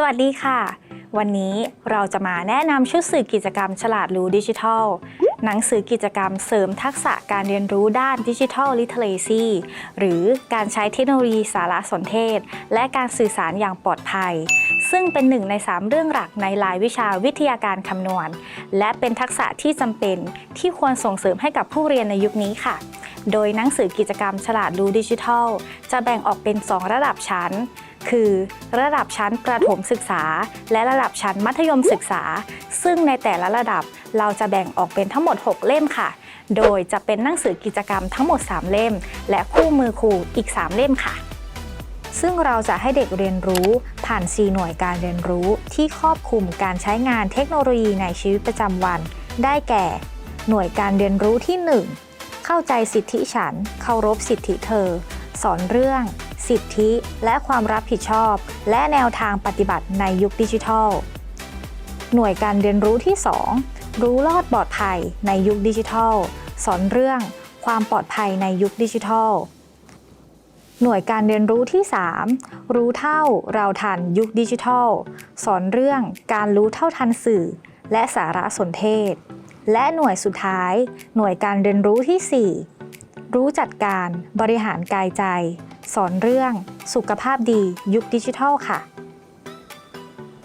สวัสดีค่ะ วันนี้เราจะมาแนะนำชุดสื่อกิจกรรมฉลาดรู้ดิจิทัล หนังสือกิจกรรมเสริมทักษะการเรียนรู้ด้านดิจิทัลลิเทเลซีหรือการใช้เทคโนโลยีสารสนเทศ และการสื่อสารอย่างปลอดภัย ซึ่งเป็นหนึ่งใน 3 เรื่องหลักในรายวิชาวิทยาการคำนวณ และเป็นทักษะที่จำเป็นที่ควรส่งเสริมให้กับผู้เรียนในยุคนี้ค่ะโดยหนังสือกิจกรรมฉลาดรู้ดิจิทัล จะแบ่งออกเป็น 2 ระดับชั้น คือระดับชั้นประถมศึกษา และระดับชั้นมัธยมศึกษา ซึ่งในแต่ละระดับเราจะแบ่งออกเป็นทั้งหมด 6 เล่มค่ะ โดยจะเป็นหนังสือกิจกรรมทั้งหมด 3 เล่ม และคู่มือครูอีก 3 เล่มค่ะ ซึ่งเราจะให้เด็กเรียนรู้ผ่าน 4 หน่วยการเรียนรู้ที่ครอบคลุมการใช้งานเทคโนโลยีในชีวิตประจำวัน ได้แก่ หน่วยการเรียนรู้ที่ 1 เข้าใจสิทธิฉัน เคารพสิทธิเธอ สอนเรื่อง สิทธิ และความรับผิดชอบ และแนวทางปฏิบัติในยุคดิจิทัล หน่วยการเรียนรู้ที่ 2 รู้รอดปลอดภัยในยุคดิจิทัล สอนเรื่องความปลอดภัยในยุคดิจิทัล หน่วยการเรียนรู้ที่ 3 รู้เท่าเราทันยุคดิจิทัล สอนเรื่องการรู้เท่าทันสื่อ และสารสนเทศ และหน่วยสุดท้าย หน่วยการเรียนรู้ที่ 4 รู้จัดการบริหารกายใจ สอนเรื่องสุขภาพดียุคดิจิทัลค่ะ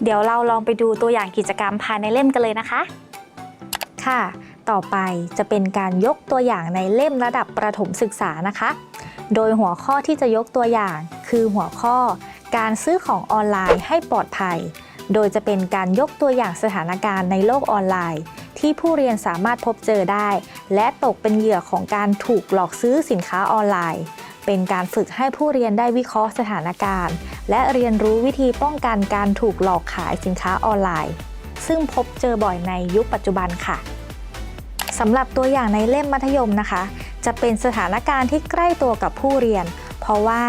เดี๋ยวเราลองไปดูตัวอย่างกิจกรรมภายในเล่มกันเลยนะคะ ค่ะ ต่อไปจะเป็นการยกตัวอย่างในเล่มระดับประถมศึกษานะคะ โดยหัวข้อที่จะยกตัวอย่างคือหัวข้อ การซื้อของออนไลน์ให้ปลอดภัย โดยจะเป็นการยกตัวอย่างสถานการณ์ในโลกออนไลน์ ที่ผู้เรียนสามารถพบเจอได้ และตกเป็นเหยื่อของการถูกหลอกซื้อสินค้าออนไลน์ เป็นการฝึกให้ผู้เรียนได้วิเคราะห์สถานการณ์ และเรียนรู้วิธีป้องกันการถูกหลอกขายสินค้าออนไลน์ ซึ่งพบเจอบ่อยในยุคปัจจุบันค่ะสำหรับตัวอย่างในเล่มมัธยมนะคะ จะเป็นสถานการณ์ที่ใกล้ตัวกับผู้เรียน เพราะว่า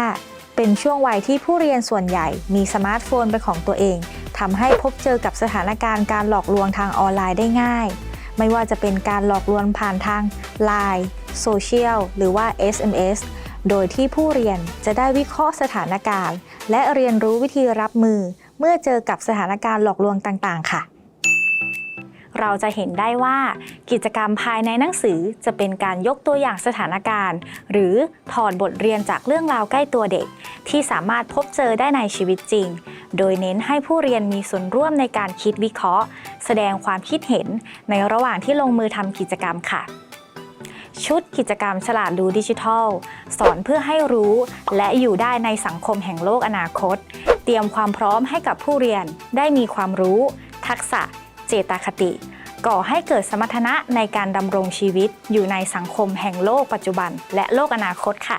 เป็นช่วงวัยที่ผู้เรียนส่วนใหญ่มีสมาร์ทโฟนเป็นของตัวเองทำให้พบเจอกับสถานการณ์การหลอกลวงทางออนไลน์ได้ง่าย ไม่ว่าจะเป็นการหลอกลวงผ่านทาง Line โซเชียลหรือว่า SMS โดยที่ผู้เรียนจะได้วิเคราะห์สถานการณ์ และเรียนรู้วิธีรับมือ เมื่อเจอกับสถานการณ์หลอกลวงต่างๆ ค่ะ เราจะเห็นได้ว่ากิจกรรมภายในหนังสือจะเป็นการยกตัวอย่างสถานการณ์ หรือถอดบทเรียนจากเรื่องราวใกล้ตัวเด็ก ที่สามารถพบเจอได้ในชีวิตจริง โดยเน้นให้ผู้เรียนมีส่วนร่วมในการคิดวิเคราะห์ แสดงความคิดเห็นในระหว่างที่ลงมือทำกิจกรรมค่ะ ชุดกิจกรรมฉลาดรู้ดิจิทัล สอนเพื่อให้รู้และอยู่ได้ในสังคมแห่งโลกอนาคต เตรียมความพร้อมให้กับผู้เรียนได้มีความรู้ ทักษะ เจตคติ ก่อให้เกิดสมรรถนะในการดำรงชีวิตอยู่ในสังคมแห่งโลกปัจจุบัน และโลกอนาคตค่ะ